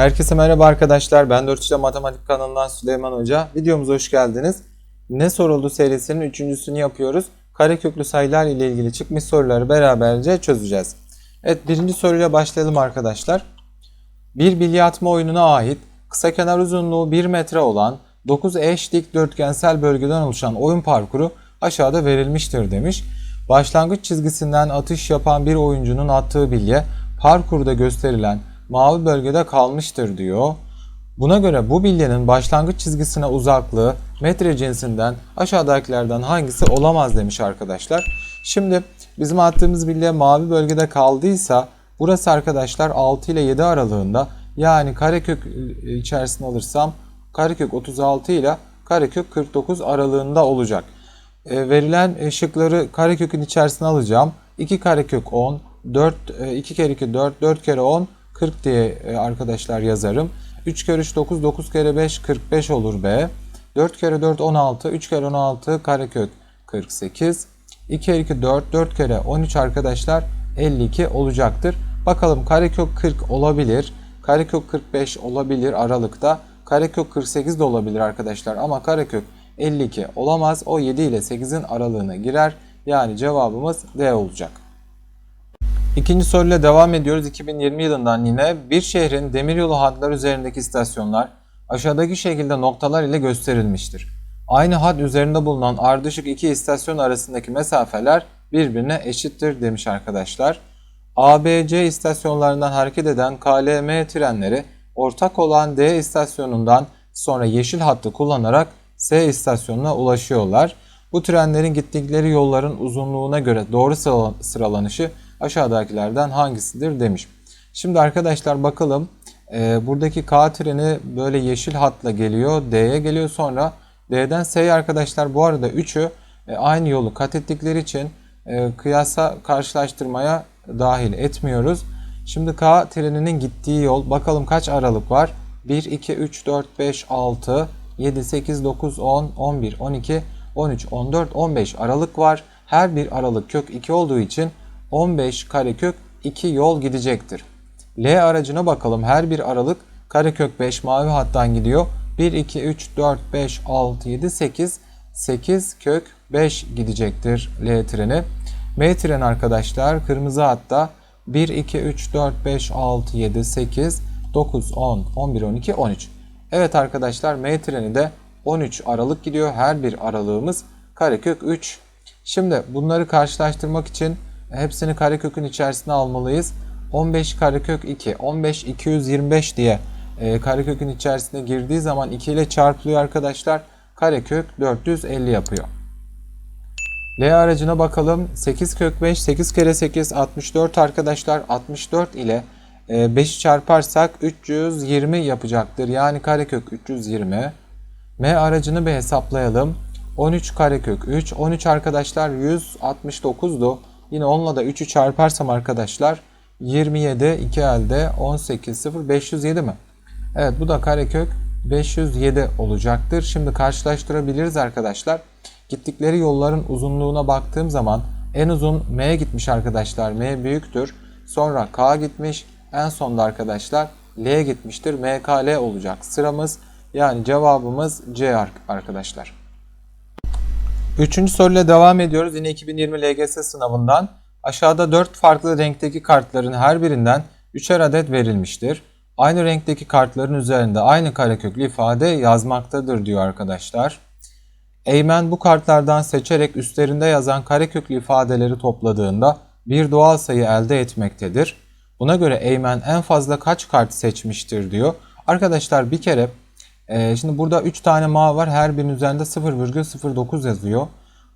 Herkese merhaba arkadaşlar. Ben 4 Matematik kanalından Süleyman Hoca. Videomuza hoş geldiniz. Ne soruldu serisinin üçüncüsünü yapıyoruz. Kareköklü sayılar ile ilgili çıkmış soruları beraberce çözeceğiz. Evet birinci soruyla başlayalım arkadaşlar. Bir bilye atma oyununa ait kısa kenar uzunluğu 1 metre olan 9 eş dikdörtgensel bölgeden oluşan oyun parkuru aşağıda verilmiştir demiş. Başlangıç çizgisinden atış yapan bir oyuncunun attığı bilye parkurda gösterilen mavi bölgede kalmıştır diyor. Buna göre bu bilyenin başlangıç çizgisine uzaklığı metre cinsinden aşağıdakilerden hangisi olamaz demiş arkadaşlar. Şimdi bizim attığımız bilye mavi bölgede kaldıysa burası arkadaşlar 6 ile 7 aralığında yani karekök içerisine alırsam karekök 36 ile karekök 49 aralığında olacak. E, verilen şıkları karekökün içerisine alacağım. 2 karekök 10, 4, 2 kere 2 4, 4 kere 10, 40 diye e, arkadaşlar yazarım. 3 kere 3 9, 9 kere 5 45 olur B. 4 kere 4 16, 3 kere 16 karekök 48. 2 kere 2 4, 4 kere 13 arkadaşlar 52 olacaktır. Bakalım karekök 40 olabilir. Karekök 45 olabilir aralıkta. Karekök 48 de olabilir arkadaşlar ama karekök 52 olamaz. O 7 ile 8'in aralığına girer. Yani cevabımız D olacak. İkinci soruyla devam ediyoruz. 2020 yılından yine bir şehrin demiryolu hatları üzerindeki istasyonlar aşağıdaki şekilde noktalar ile gösterilmiştir. Aynı hat üzerinde bulunan ardışık iki istasyon arasındaki mesafeler birbirine eşittir demiş arkadaşlar. ABC istasyonlarından hareket eden KLM trenleri ortak olan D istasyonundan sonra yeşil hattı kullanarak S istasyonuna ulaşıyorlar. Bu trenlerin gittikleri yolların uzunluğuna göre doğru sıralanışı aşağıdakilerden hangisidir demiş. Şimdi arkadaşlar bakalım e, buradaki K treni böyle yeşil hatla geliyor D'ye geliyor sonra D'den S'ye arkadaşlar bu arada üçü e, aynı yolu kat ettikleri için e, kıyasa karşılaştırmaya dahil etmiyoruz. Şimdi K treninin gittiği yol bakalım kaç aralık var? 1, 2, 3, 4, 5, 6, 7, 8, 9, 10, 11, 12, 13, 14, 15 aralık var. Her bir aralık kök 2 olduğu için 15 karekök 2 yol gidecektir. L aracına bakalım. Her bir aralık karekök 5 mavi hattan gidiyor. 1, 2, 3, 4, 5, 6, 7, 8. 8 kök 5 gidecektir L treni. M tren arkadaşlar kırmızı hatta 1, 2, 3, 4, 5, 6, 7, 8, 9, 10, 11, 12, 13. Evet arkadaşlar M treni de 13 aralık gidiyor. Her bir aralığımız karekök 3. Şimdi bunları karşılaştırmak için hepsini karekökün içerisine almalıyız. 15 karekök 2, 15 225 diye e, karekökün içerisine girdiği zaman 2 ile çarpılıyor arkadaşlar. Karekök 450 yapıyor. L aracına bakalım. 8 kök 5, 8 kere 8 64 arkadaşlar. 64 ile 5'i çarparsak 320 yapacaktır. Yani karekök 320. M aracını bir hesaplayalım. 13 karekök 3. 13 arkadaşlar 169'du. Yine onunla da 3'ü çarparsam arkadaşlar 27 2 elde 18 0 507 mi? Evet bu da karekök 507 olacaktır. Şimdi karşılaştırabiliriz arkadaşlar. Gittikleri yolların uzunluğuna baktığım zaman en uzun M gitmiş arkadaşlar. M büyüktür. Sonra K gitmiş. En sonda arkadaşlar L gitmiştir. MKL olacak sıramız. Yani cevabımız C arkadaşlar. Üçüncü soruyla devam ediyoruz. Yine 2020 LGS sınavından. Aşağıda 4 farklı renkteki kartların her birinden 3'er adet verilmiştir. Aynı renkteki kartların üzerinde aynı kareköklü ifade yazmaktadır diyor arkadaşlar. Eymen bu kartlardan seçerek üstlerinde yazan kareköklü ifadeleri topladığında bir doğal sayı elde etmektedir. Buna göre Eymen en fazla kaç kart seçmiştir diyor. Arkadaşlar bir kere ee, şimdi burada 3 tane ma var. Her birinin üzerinde 0,09 yazıyor.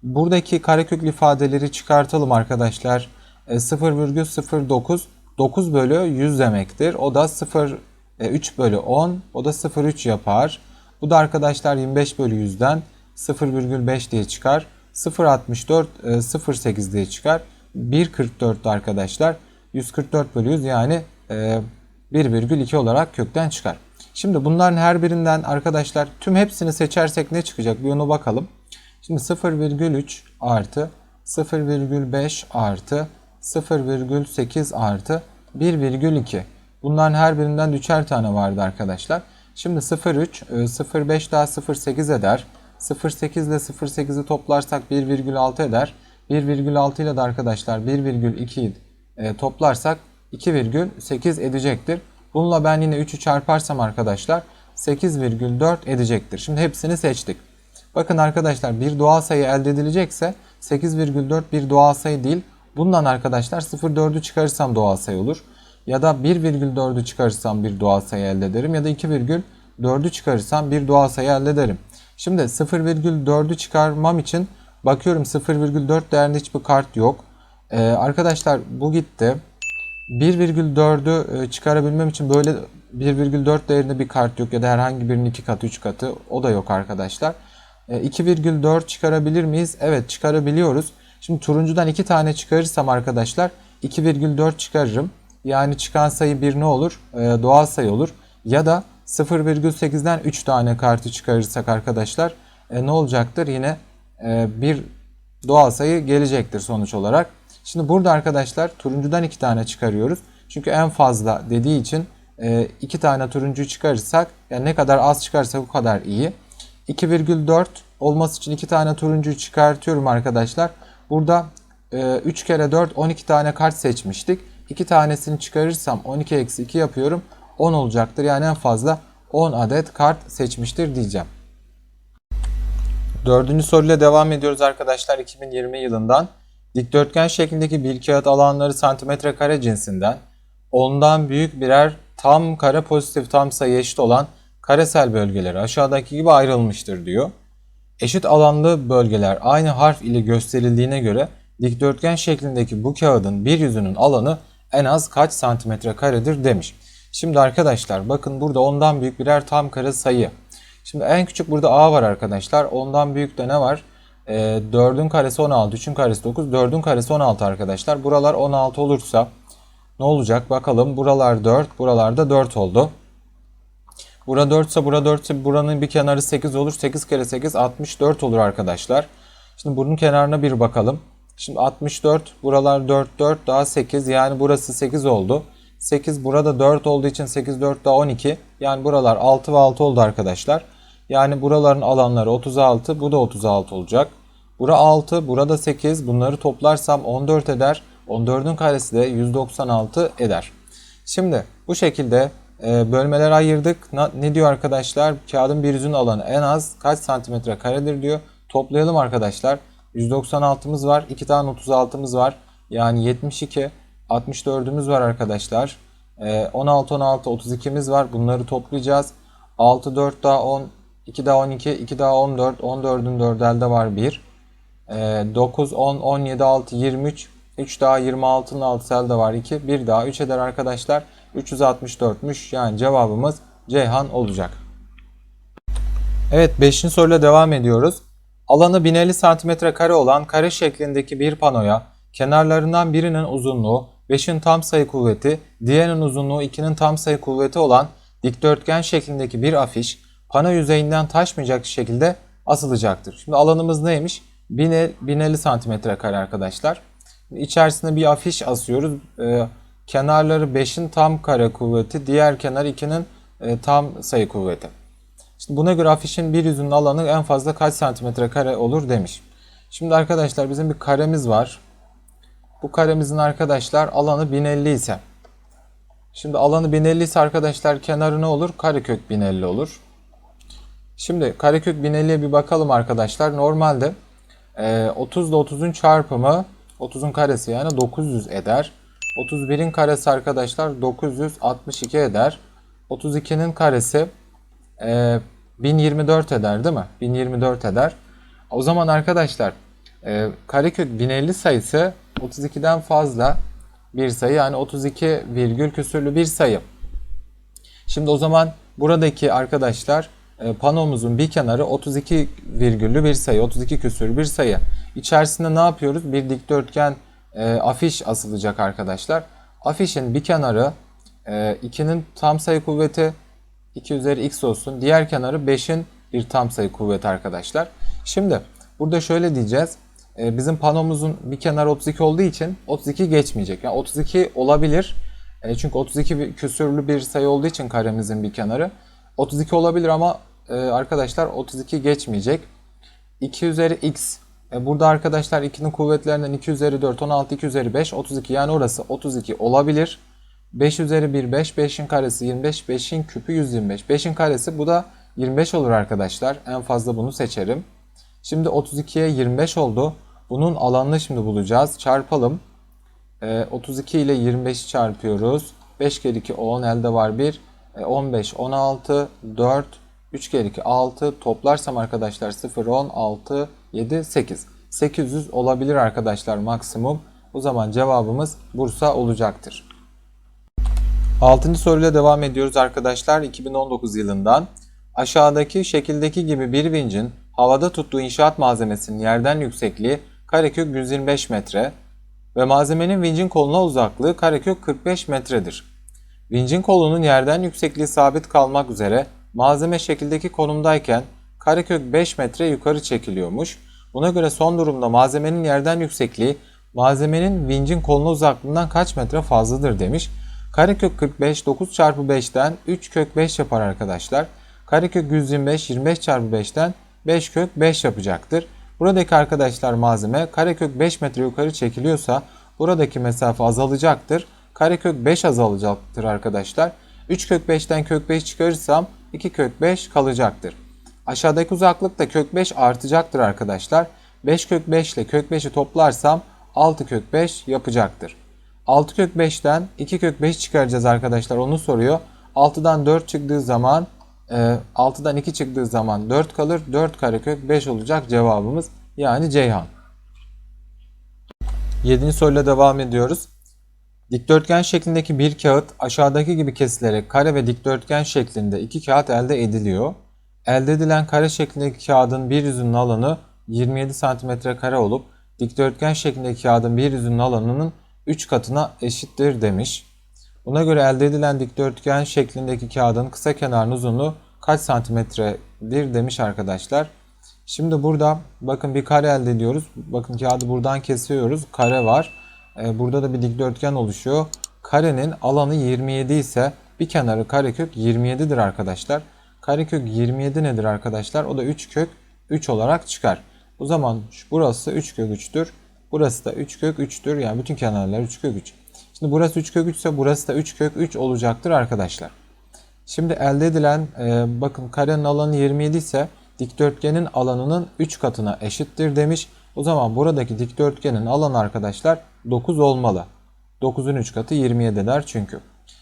Buradaki kareköklü ifadeleri çıkartalım arkadaşlar. E, 0,09 9 bölü 100 demektir. O da 0 e, 3 bölü 10. O da 0,3 yapar. Bu da arkadaşlar 25 bölü 100'den 0,5 diye çıkar. 0,64 e, 0,8 diye çıkar. 1,44 arkadaşlar 144 bölü 100 yani e, 1,2 olarak kökten çıkar. Şimdi bunların her birinden arkadaşlar tüm hepsini seçersek ne çıkacak bir ona bakalım. Şimdi 0,3 artı 0,5 artı 0,8 artı 1,2. Bunların her birinden üçer tane vardı arkadaşlar. Şimdi 0,3, e, 0,5 daha 0,8 eder. 0,8 ile 0,8'i toplarsak 1,6 eder. 1,6 ile de arkadaşlar 1,2'yi e, toplarsak 2,8 edecektir. Bununla ben yine 3'ü çarparsam arkadaşlar 8,4 edecektir. Şimdi hepsini seçtik. Bakın arkadaşlar bir doğal sayı elde edilecekse 8,4 bir doğal sayı değil. Bundan arkadaşlar 0,4'ü çıkarırsam doğal sayı olur. Ya da 1,4'ü çıkarırsam bir doğal sayı elde ederim. Ya da 2,4'ü çıkarırsam bir doğal sayı elde ederim. Şimdi 0,4'ü çıkarmam için bakıyorum 0,4 değerinde hiçbir kart yok. Ee, arkadaşlar bu gitti. 1,4'ü e, çıkarabilmem için böyle 1,4 değerinde bir kart yok ya da herhangi birinin 2 katı 3 katı o da yok arkadaşlar. 2,4 çıkarabilir miyiz? Evet çıkarabiliyoruz. Şimdi turuncudan 2 tane çıkarırsam arkadaşlar 2,4 çıkarırım. Yani çıkan sayı bir ne olur? Ee, doğal sayı olur. Ya da 0,8'den 3 tane kartı çıkarırsak arkadaşlar e, ne olacaktır? Yine e, bir doğal sayı gelecektir sonuç olarak. Şimdi burada arkadaşlar turuncudan 2 tane çıkarıyoruz. Çünkü en fazla dediği için 2 tane turuncu çıkarırsak yani ne kadar az çıkarsa o kadar iyi. 2,4 olması için 2 tane turuncu çıkartıyorum arkadaşlar. Burada 3 kere 4 12 tane kart seçmiştik. 2 tanesini çıkarırsam 12 eksi 2 yapıyorum. 10 olacaktır. Yani en fazla 10 adet kart seçmiştir diyeceğim. Dördüncü soruyla devam ediyoruz arkadaşlar 2020 yılından. Dikdörtgen şeklindeki bir kağıt alanları santimetre kare cinsinden ondan büyük birer tam kare pozitif tam sayı eşit olan karesel bölgeleri aşağıdaki gibi ayrılmıştır diyor. Eşit alanlı bölgeler aynı harf ile gösterildiğine göre dikdörtgen şeklindeki bu kağıdın bir yüzünün alanı en az kaç santimetre karedir demiş. Şimdi arkadaşlar bakın burada ondan büyük birer tam kare sayı. Şimdi en küçük burada a var arkadaşlar. Ondan büyük de ne var? E, 4'ün karesi 16, 3'ün karesi 9, 4'ün karesi 16 arkadaşlar. Buralar 16 olursa ne olacak bakalım. Buralar 4, buralarda 4 oldu. Bura 4 ise bura 4 ise buranın bir kenarı 8 olur. 8 kere 8 64 olur arkadaşlar. Şimdi bunun kenarına bir bakalım. Şimdi 64 buralar 4 4 daha 8 yani burası 8 oldu. 8 burada 4 olduğu için 8 4 daha 12. Yani buralar 6 ve 6 oldu arkadaşlar. Yani buraların alanları 36 bu da 36 olacak. Bura 6 burada 8 bunları toplarsam 14 eder. 14'ün karesi de 196 eder. Şimdi bu şekilde e, bölmeler ayırdık. Ne diyor arkadaşlar? Kağıdın bir yüzünün alanı en az kaç santimetre karedir diyor. Toplayalım arkadaşlar. 196'mız var. 2 tane 36'mız var. Yani 72. 64'ümüz var arkadaşlar. 16 16 32'miz var. Bunları toplayacağız. 6 4 daha 10 2 daha 12 2 daha 14 14'ün 4 elde var 1. 9 10 17 6 23 3 daha 26'nın 6 elde var 2. 1 daha 3 eder arkadaşlar. 364'müş. Yani cevabımız Ceyhan olacak. Evet 5. soruyla devam ediyoruz. Alanı 1050 cm kare olan kare şeklindeki bir panoya kenarlarından birinin uzunluğu 5'in tam sayı kuvveti, diğerinin uzunluğu 2'nin tam sayı kuvveti olan dikdörtgen şeklindeki bir afiş pano yüzeyinden taşmayacak şekilde asılacaktır. Şimdi alanımız neymiş? 1050 cm kare arkadaşlar. İçerisine bir afiş asıyoruz. Ee, kenarları 5'in tam kare kuvveti, diğer kenar 2'nin e, tam sayı kuvveti. Şimdi buna göre afişin bir yüzünün alanı en fazla kaç santimetre kare olur demiş. Şimdi arkadaşlar bizim bir karemiz var. Bu karemizin arkadaşlar alanı 1050 ise. Şimdi alanı 1050 ise arkadaşlar kenarı ne olur? Karekök 1050 olur. Şimdi karekök 1050'ye bir bakalım arkadaşlar. Normalde 30 ile 30'un çarpımı 30'un karesi yani 900 eder. 31'in karesi arkadaşlar 962 eder. 32'nin karesi e, 1024 eder değil mi? 1024 eder. O zaman arkadaşlar e, karekök 1050 sayısı 32'den fazla bir sayı yani 32 virgül küsürlü bir sayı. Şimdi o zaman buradaki arkadaşlar e, panomuzun bir kenarı 32 virgüllü bir sayı, 32 küsür bir sayı. İçerisinde ne yapıyoruz? Bir dikdörtgen e, afiş asılacak arkadaşlar. Afişin bir kenarı e, 2'nin tam sayı kuvveti 2 üzeri x olsun. Diğer kenarı 5'in bir tam sayı kuvveti arkadaşlar. Şimdi burada şöyle diyeceğiz. E, bizim panomuzun bir kenarı 32 olduğu için 32 geçmeyecek. Yani 32 olabilir. E, çünkü 32 bir küsürlü bir sayı olduğu için karemizin bir kenarı 32 olabilir ama e, arkadaşlar 32 geçmeyecek. 2 üzeri x. E, burada arkadaşlar 2'nin kuvvetlerinden 2 üzeri 4, 16, 2 üzeri 5, 32. Yani orası 32 olabilir. 5 üzeri 1, 5, 5'in karesi 25, 5'in küpü 125. 5'in karesi bu da 25 olur arkadaşlar. En fazla bunu seçerim. Şimdi 32'ye 25 oldu. Bunun alanını şimdi bulacağız. Çarpalım. E, 32 ile 25'i çarpıyoruz. 5 kere 2 10 elde var 1. E, 15, 16, 4, 3 kere 2 6 toplarsam arkadaşlar 0, 10, 6, 7, 8. 800 olabilir arkadaşlar maksimum. O zaman cevabımız Bursa olacaktır. 6. soruyla devam ediyoruz arkadaşlar 2019 yılından. Aşağıdaki şekildeki gibi bir vincin havada tuttuğu inşaat malzemesinin yerden yüksekliği karekök 125 metre ve malzemenin vincin koluna uzaklığı karekök 45 metredir. Vincin kolunun yerden yüksekliği sabit kalmak üzere malzeme şekildeki konumdayken karekök 5 metre yukarı çekiliyormuş. Buna göre son durumda malzemenin yerden yüksekliği malzemenin vincin koluna uzaklığından kaç metre fazladır demiş. Karekök 45 9 çarpı 5'ten 3 kök 5 yapar arkadaşlar. Karekök 125 25 çarpı 5'ten 5 kök 5 yapacaktır. Buradaki arkadaşlar malzeme karekök 5 metre yukarı çekiliyorsa buradaki mesafe azalacaktır. Karekök 5 azalacaktır arkadaşlar. 3 kök 5'ten kök 5 çıkarırsam 2 kök 5 kalacaktır. Aşağıdaki uzaklık da kök 5 artacaktır arkadaşlar. 5 kök 5 ile kök 5'i toplarsam 6 kök 5 yapacaktır. 6 kök 5'ten 2 kök 5 çıkaracağız arkadaşlar onu soruyor. 6'dan 4 çıktığı zaman 6'dan 2 çıktığı zaman 4 kalır. 4 karekök 5 olacak cevabımız. Yani Ceyhan. 7. soruyla devam ediyoruz. Dikdörtgen şeklindeki bir kağıt aşağıdaki gibi kesilerek kare ve dikdörtgen şeklinde iki kağıt elde ediliyor. Elde edilen kare şeklindeki kağıdın bir yüzünün alanı 27 cm kare olup dikdörtgen şeklindeki kağıdın bir yüzünün alanının 3 katına eşittir demiş. Buna göre elde edilen dikdörtgen şeklindeki kağıdın kısa kenarının uzunluğu kaç santimetredir demiş arkadaşlar. Şimdi burada bakın bir kare elde ediyoruz. Bakın kağıdı buradan kesiyoruz. Kare var. Ee, burada da bir dikdörtgen oluşuyor. Karenin alanı 27 ise bir kenarı karekök 27'dir arkadaşlar. Karekök 27 nedir arkadaşlar? O da 3 kök 3 olarak çıkar. O zaman burası 3 kök 3'tür. Burası da 3 kök 3'tür. Yani bütün kenarlar 3 kök 3. Şimdi burası 3 kök 3 ise burası da 3 kök 3 olacaktır arkadaşlar. Şimdi elde edilen e, bakın karenin alanı 27 ise dikdörtgenin alanının 3 katına eşittir demiş. O zaman buradaki dikdörtgenin alanı arkadaşlar 9 olmalı. 9'un 3 katı 27 eder çünkü.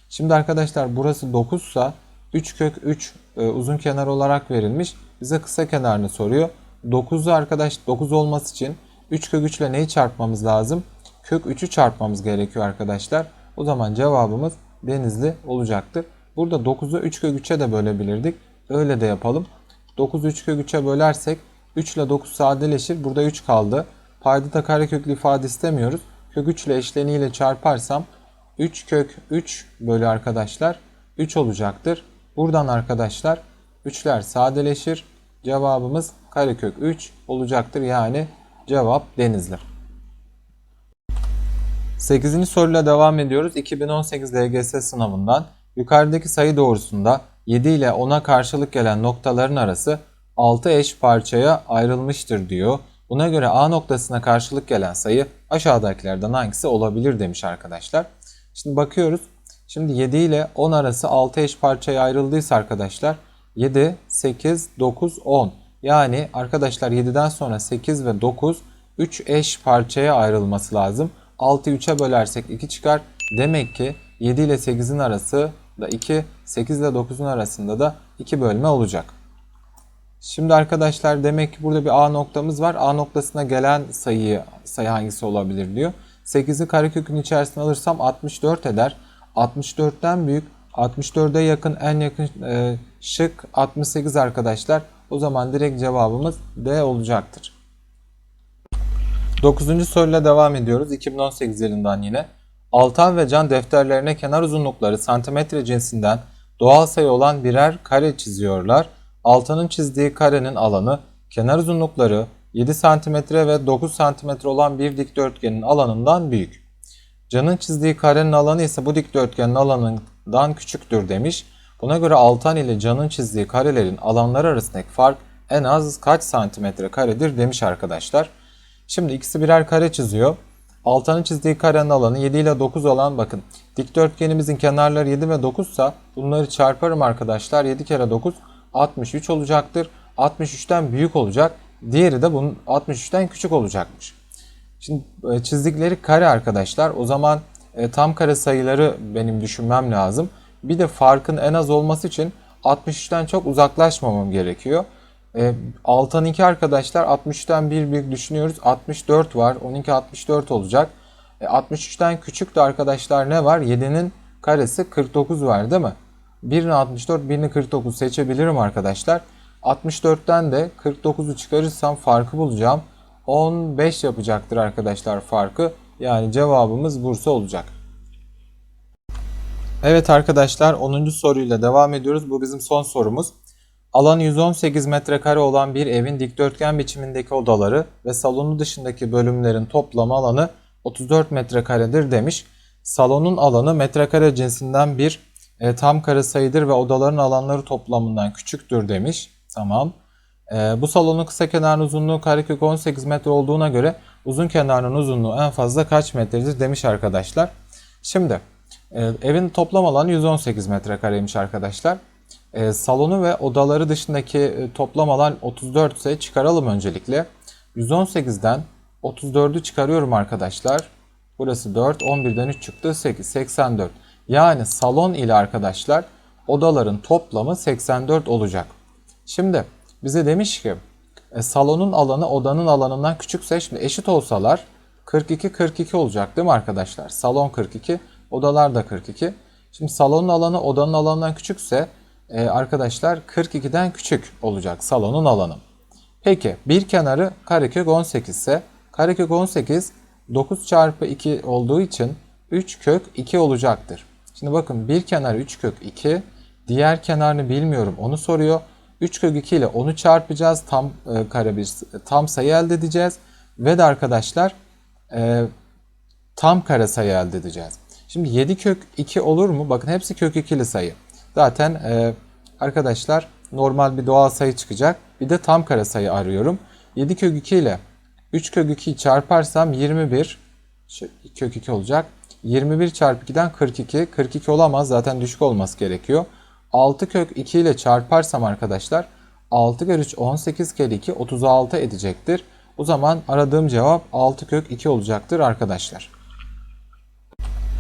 Şimdi arkadaşlar burası 9 ise 3 kök 3 e, uzun kenar olarak verilmiş. Bize kısa kenarını soruyor. 9'u arkadaş 9 olması için 3 kök 3 ile neyi çarpmamız lazım? Kök 3'ü çarpmamız gerekiyor arkadaşlar. O zaman cevabımız denizli olacaktır. Burada 9'u 3 kök 3'e de bölebilirdik. Öyle de yapalım. 9'u 3 kök 3'e bölersek 3 ile 9 sadeleşir. Burada 3 kaldı. Payda da kareköklü ifade istemiyoruz. Kök 3 ile eşleniğiyle çarparsam 3 kök 3 bölü arkadaşlar 3 olacaktır. Buradan arkadaşlar 3'ler sadeleşir. Cevabımız karekök 3 olacaktır. Yani cevap denizli. 8. soruyla devam ediyoruz. 2018 LGS sınavından yukarıdaki sayı doğrusunda 7 ile 10'a karşılık gelen noktaların arası 6 eş parçaya ayrılmıştır diyor. Buna göre A noktasına karşılık gelen sayı aşağıdakilerden hangisi olabilir demiş arkadaşlar. Şimdi bakıyoruz. Şimdi 7 ile 10 arası 6 eş parçaya ayrıldıysa arkadaşlar 7, 8, 9, 10. Yani arkadaşlar 7'den sonra 8 ve 9 3 eş parçaya ayrılması lazım. 6'yı 3'e bölersek 2 çıkar. Demek ki 7 ile 8'in arası da 2, 8 ile 9'un arasında da 2 bölme olacak. Şimdi arkadaşlar demek ki burada bir A noktamız var. A noktasına gelen sayı sayı hangisi olabilir diyor. 8'i karekökün içerisine alırsam 64 eder. 64'ten büyük 64'e yakın en yakın e, şık 68 arkadaşlar. O zaman direkt cevabımız D olacaktır. 9. soruyla devam ediyoruz. 2018 yılından yine. Altan ve Can defterlerine kenar uzunlukları santimetre cinsinden doğal sayı olan birer kare çiziyorlar. Altan'ın çizdiği karenin alanı kenar uzunlukları 7 cm ve 9 cm olan bir dikdörtgenin alanından büyük. Can'ın çizdiği karenin alanı ise bu dikdörtgenin alanından küçüktür demiş. Buna göre Altan ile Can'ın çizdiği karelerin alanları arasındaki fark en az kaç santimetre karedir demiş arkadaşlar. Şimdi ikisi birer kare çiziyor. Altan'ın çizdiği karenin alanı 7 ile 9 olan bakın. Dikdörtgenimizin kenarları 7 ve 9 ise bunları çarparım arkadaşlar. 7 kere 9 63 olacaktır. 63'ten büyük olacak. Diğeri de bunun 63'ten küçük olacakmış. Şimdi e, çizdikleri kare arkadaşlar. O zaman e, tam kare sayıları benim düşünmem lazım. Bir de farkın en az olması için 63'ten çok uzaklaşmamam gerekiyor. E, Altan 2 arkadaşlar 63'ten bir büyük düşünüyoruz. 64 var. 12 64 olacak. E, 63'ten küçük de arkadaşlar ne var? 7'nin karesi 49 var değil mi? Birini 64, birini 49 seçebilirim arkadaşlar. 64'ten de 49'u çıkarırsam farkı bulacağım. 15 yapacaktır arkadaşlar farkı. Yani cevabımız Bursa olacak. Evet arkadaşlar 10. soruyla devam ediyoruz. Bu bizim son sorumuz. Alanı 118 metrekare olan bir evin dikdörtgen biçimindeki odaları ve salonu dışındaki bölümlerin toplam alanı 34 metrekaredir demiş. Salonun alanı metrekare cinsinden bir e, tam kare sayıdır ve odaların alanları toplamından küçüktür demiş. Tamam. E, bu salonun kısa kenarının uzunluğu karekök 18 metre olduğuna göre uzun kenarının uzunluğu en fazla kaç metredir demiş arkadaşlar. Şimdi e, evin toplam alanı 118 metrekareymiş arkadaşlar. E, salonu ve odaları dışındaki e, toplam alan 34 ise çıkaralım öncelikle. 118'den 34'ü çıkarıyorum arkadaşlar. Burası 4, 11'den 3 çıktı 8, 84. Yani salon ile arkadaşlar odaların toplamı 84 olacak. Şimdi bize demiş ki e, salonun alanı odanın alanından küçükse şimdi eşit olsalar 42 42 olacak değil mi arkadaşlar? Salon 42, odalar da 42. Şimdi salonun alanı odanın alanından küçükse e, arkadaşlar 42'den küçük olacak salonun alanı. Peki bir kenarı karekök 18 ise karekök 18 9 çarpı 2 olduğu için 3 kök 2 olacaktır. Şimdi bakın bir kenar 3 kök 2 diğer kenarını bilmiyorum onu soruyor. 3 kök 2 ile onu çarpacağız. Tam e, kare bir tam sayı elde edeceğiz. Ve de arkadaşlar e, tam kare sayı elde edeceğiz. Şimdi 7 kök 2 olur mu? Bakın hepsi kök 2'li sayı. Zaten e, arkadaşlar normal bir doğal sayı çıkacak. Bir de tam kare sayı arıyorum. 7 kök 2 ile 3 kök 2'yi çarparsam 21 kök 2 olacak. 21 çarpı 2'den 42. 42 olamaz zaten düşük olması gerekiyor. 6 kök 2 ile çarparsam arkadaşlar 6 kere 3 18 kere 2 36 edecektir. O zaman aradığım cevap 6 kök 2 olacaktır arkadaşlar.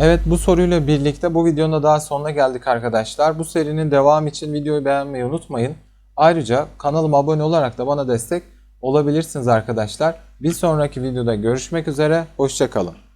Evet bu soruyla birlikte bu videonun da daha sonuna geldik arkadaşlar. Bu serinin devamı için videoyu beğenmeyi unutmayın. Ayrıca kanalıma abone olarak da bana destek olabilirsiniz arkadaşlar. Bir sonraki videoda görüşmek üzere. Hoşçakalın.